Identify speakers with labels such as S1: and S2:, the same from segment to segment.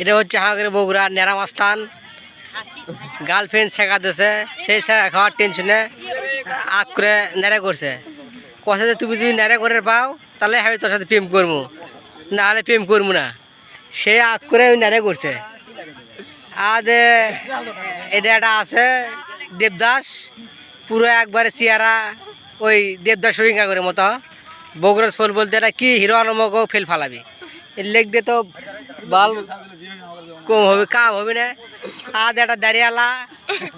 S1: এটা হচ্ছে হাঁকের বগুড়া নেরামাস্তান গার্লফ্রেন্ড শেখাতেছে সেই শেখা খাওয়ার টেনশনে আগ করে নেড়ে করছে। কষে যে তুমি যদি নেড়ে করে পাও, তাহলে আমি তোর সাথে প্রেম করব। না হলে প্রেম করব না। সে আগ করে ওই নেড়ে করছে। আর এটা একটা আছে দেবদাস, পুরো একবারে চেয়ারা ওই দেবদাস সরিঙ্গা করে মতো। বগুড়ার সোল বলতে এটা কি হিরো আলমকেও ফেল ফালাবি। এর লেগ দিয়ে তো বাল কম হবে, কাম হবে না। আর একটা দাঁড়িয়ালা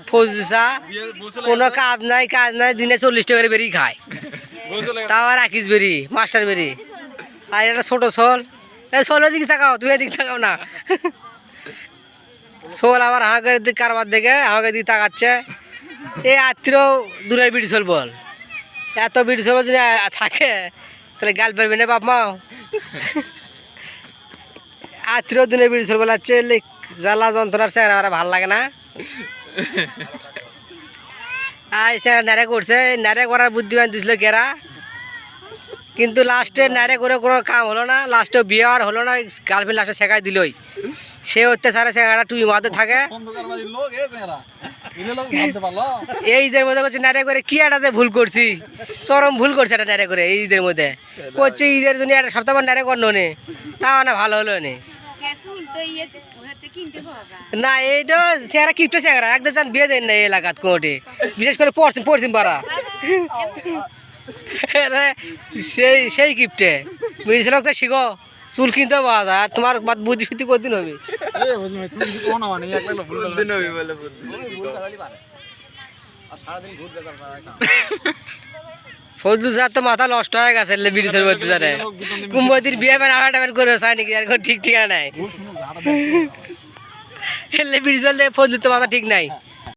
S1: ফৌজা কোনো কাজ নাই কাজ নাই, দিনে চল্লিশ টাকা করে বেরিয়ে খায়। তাও আর রাখিস বেরি, মাস্টার বেরি। আর একটা ছোটো শোল। এই শোলের দিকে তাকাও তুই এদিকে থাকাও না। শোল আবার হাঁকের দিকে কারবার দেখে হাঁকের দিকে তাকাচ্ছে। এই আত্মীয় দূরের বিড়ি শোল বল। এত বিড়ি শোল যদি থাকে, তাহলে গাল পারবি না বাপ মাও। আত্মীয় দিনের বিড়ি শোল বলাচ্ছে জ্বালা যন্ত্রণার চেহারা আমার ভালো লাগে না। আই স্যার নারে করছে নারে করার বুদ্ধিমান দিছিল কেরা? কিন্তু লাস্টে নারে করে কোনো কাম হলো না লাস্টে বিয়ে আর হলো না গার্লফ্রেন্ড লাস্টে শেখাই দিলই সে অত্যাচারে শেখাটা টুই মাথে থাকে। এই ঈদের মধ্যে করছে নারে করে, কি একটাতে ভুল করছি, চরম ভুল করছে একটা নারে করে, এই ঈদের মধ্যে। করছে ঈদের জন্য একটা সপ্তাহ পর করল নে তাও না, ভালো হলো নে। না এইটা চেহারা কিপটে চেহারা। একদম চান বিয়ে দেন না এই এলাকাত কোনোটি। বিশেষ করে পশ্চিম পশ্চিম পাড়া। আরে, সেই সেই কিপটে। মিডিসিন তো শিখো চুল কিনতে পাওয়া যায়। আর তোমার বাদ বুদ্ধি শুদ্ধি কদিন হবে? ফজলু স্যার তো মাথা নষ্ট হয়ে গেছে বিড়িসের করতে স্যারে কুম্ভদির বিয়ে মানে আড়াটা বের করে চায় নাকি? এখন ঠিক ঠিকানা নাই। এলে বিড়িসের ফজলুর তো মাথা ঠিক নাই।